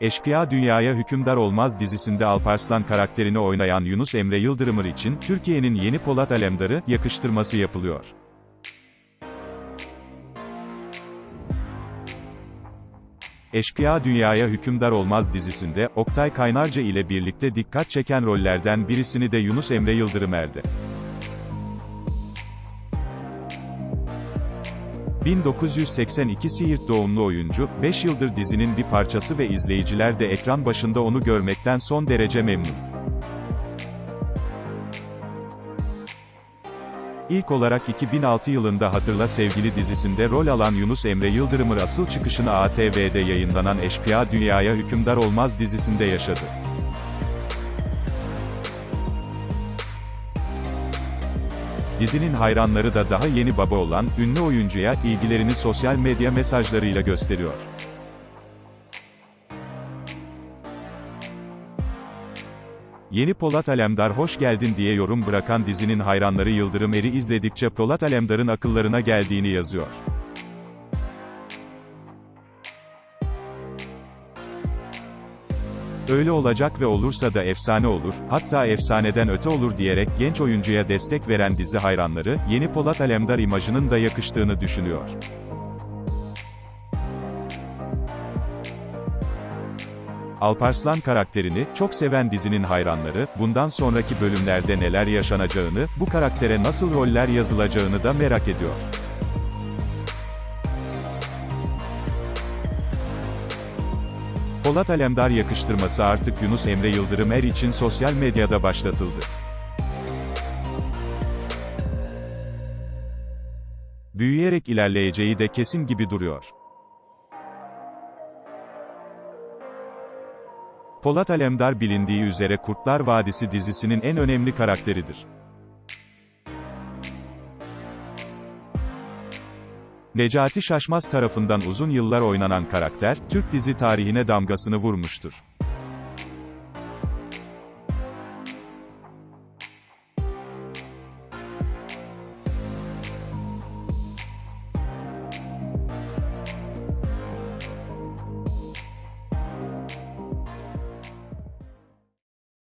Eşkıya Dünyaya Hükümdar Olmaz dizisinde Alparslan karakterini oynayan Yunus Emre Yıldırımır için, Türkiye'nin yeni Polat Alemdarı, yakıştırması yapılıyor. Eşkıya Dünyaya Hükümdar Olmaz dizisinde, Oktay Kaynarca ile birlikte dikkat çeken rollerden birisini de Yunus Emre Yıldırım erdi. 1982 Siirt doğumlu oyuncu, 5 yıldır dizinin bir parçası ve izleyiciler de ekran başında onu görmekten son derece memnun. İlk olarak 2006 yılında Hatırla Sevgili dizisinde rol alan Yunus Emre Yıldırım'ın asıl çıkışını ATV'de yayınlanan Eşkıya Dünyaya Hükümdar Olmaz dizisinde yaşadı. Dizinin hayranları da daha yeni baba olan, ünlü oyuncuya, ilgilerini sosyal medya mesajlarıyla gösteriyor. Yeni Polat Alemdar hoş geldin diye yorum bırakan dizinin hayranları Yıldırım Eri izledikçe Polat Alemdar'ın akıllarına geldiğini yazıyor. Öyle olacak ve olursa da efsane olur, hatta efsaneden öte olur diyerek genç oyuncuya destek veren dizi hayranları, yeni Polat Alemdar imajının da yakıştığını düşünüyor. Alparslan karakterini çok seven dizinin hayranları, bundan sonraki bölümlerde neler yaşanacağını, bu karaktere nasıl roller yazılacağını da merak ediyor. Polat Alemdar yakıştırması artık Yunus Emre Yıldırım Er için sosyal medyada başlatıldı. Büyüyerek ilerleyeceği de kesin gibi duruyor. Polat Alemdar bilindiği üzere Kurtlar Vadisi dizisinin en önemli karakteridir. Necati Şaşmaz tarafından uzun yıllar oynanan karakter, Türk dizi tarihine damgasını vurmuştur.